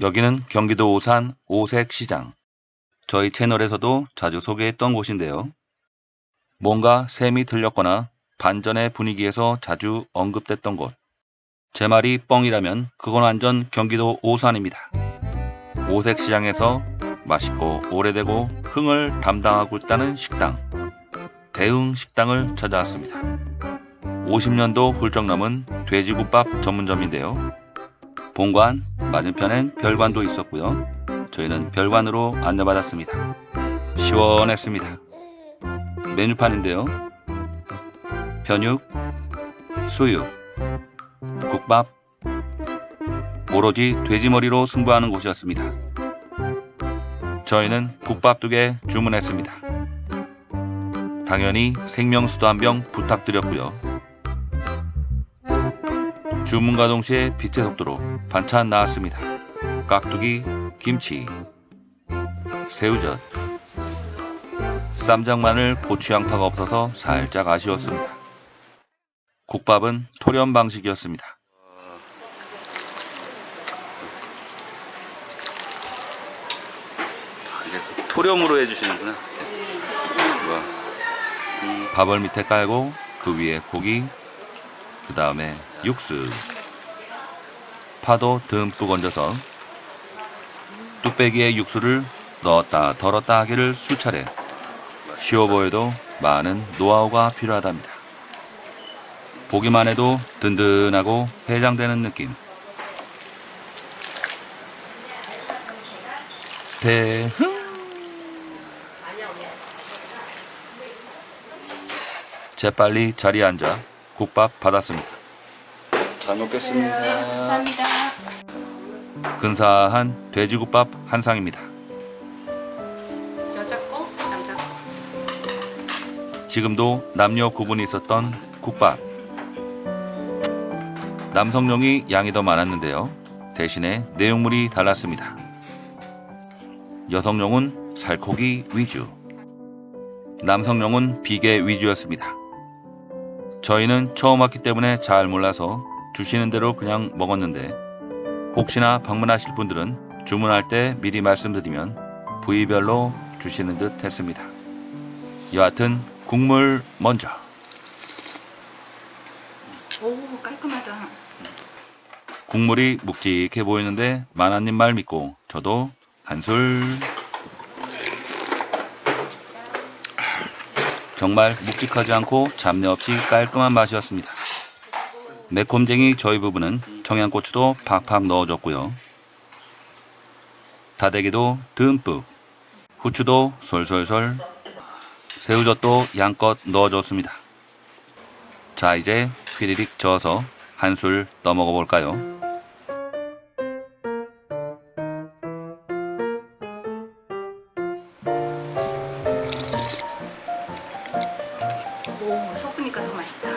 여기는 경기도 오산 오색시장. 저희 채널에서도 자주 소개했던 곳인데요. 뭔가 셈이 들렸거나 반전의 분위기에서 자주 언급됐던 곳. 제 말이 뻥이라면 그건 완전 경기도 오산입니다. 오색시장에서 맛있고 오래되고 흥을 담당하고 있다는 식당. 대흥 식당을 찾아왔습니다. 50년도 훌쩍 넘은 돼지국밥 전문점인데요. 본관 맞은편엔 별관도 있었고요. 저희는 별관으로 안내받았습니다. 시원했습니다. 메뉴판인데요. 편육, 수육, 국밥, 오로지 돼지머리로 승부하는 곳이었습니다. 저희는 국밥 두 개 주문했습니다. 당연히 생명수도 한 병 부탁드렸고요. 주문과 동시에 빛의 속도로 반찬 나왔습니다. 깍두기, 김치, 새우젓, 쌈장 마늘, 고추 양파가 없어서 살짝 아쉬웠습니다. 국밥은 토렴 방식이었습니다. 토렴으로 해주시는구나. 밥을 밑에 깔고 그 위에 고기, 그 다음에 육수, 파도 듬뿍 얹어서 뚝배기에 육수를 넣었다 덜었다 하기를 수차례 쉬워 보여도 많은 노하우가 필요하답니다. 보기만 해도 든든하고 해장되는 느낌. 대흥! 재빨리 자리에 앉아 국밥 받았습니다. 잘 먹겠습니다. 감사합니다. 근사한 돼지국밥 한 상입니다. 여자 거, 남자 거. 지금도 남녀 구분이 있었던 국밥. 남성용이 양이 더 많았는데요. 대신에 내용물이 달랐습니다. 여성용은 살코기 위주. 남성용은 비계 위주였습니다. 저희는 처음 왔기 때문에 잘 몰라서 주시는 대로 그냥 먹었는데 혹시나 방문하실 분들은 주문할 때 미리 말씀드리면 부위별로 주시는 듯 했습니다. 여하튼 국물 먼저 오, 깔끔하다. 국물이 묵직해 보이는데 마나님 말 믿고 저도 한술 정말 묵직하지 않고 잡내 없이 깔끔한 맛이었습니다. 매콤쟁이 저희 부부는 청양고추도 팍팍 넣어줬고요. 다대기도 듬뿍, 후추도 솔솔솔, 새우젓도 양껏 넣어줬습니다. 자 이제 휘리릭 저어서 한 술 떠먹어 볼까요? 맛있다.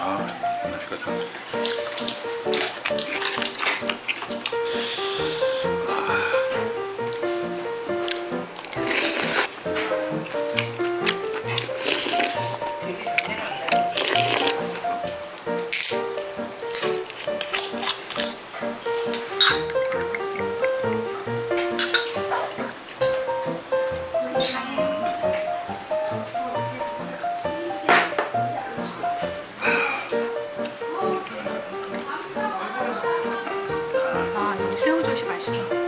아 맛있겠다. 아, 여기 새우젓이 맛있어.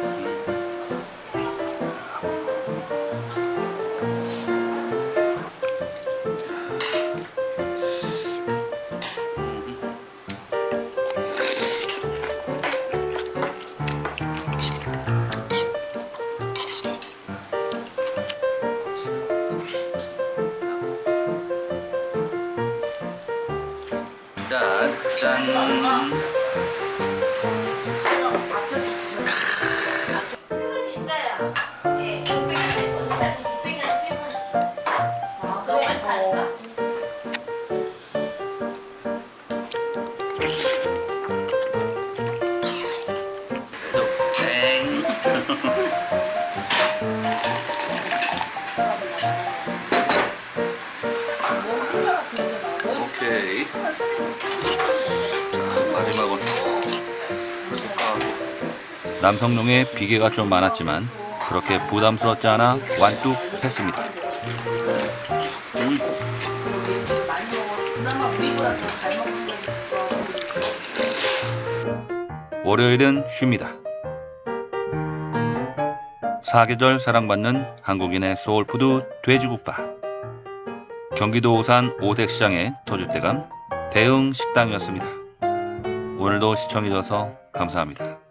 짠, 오케이. 자, 마지막은 남성농에 비계가 좀 많았지만 그렇게 부담스럽지 않아 완뚝 했습니다. 월요일은 쉽니다. 사계절 사랑받는 한국인의 소울푸드 돼지국밥. 경기도 오산 오색시장의 터줏대감 대흥 식당이었습니다. 오늘도 시청해주셔서 감사합니다.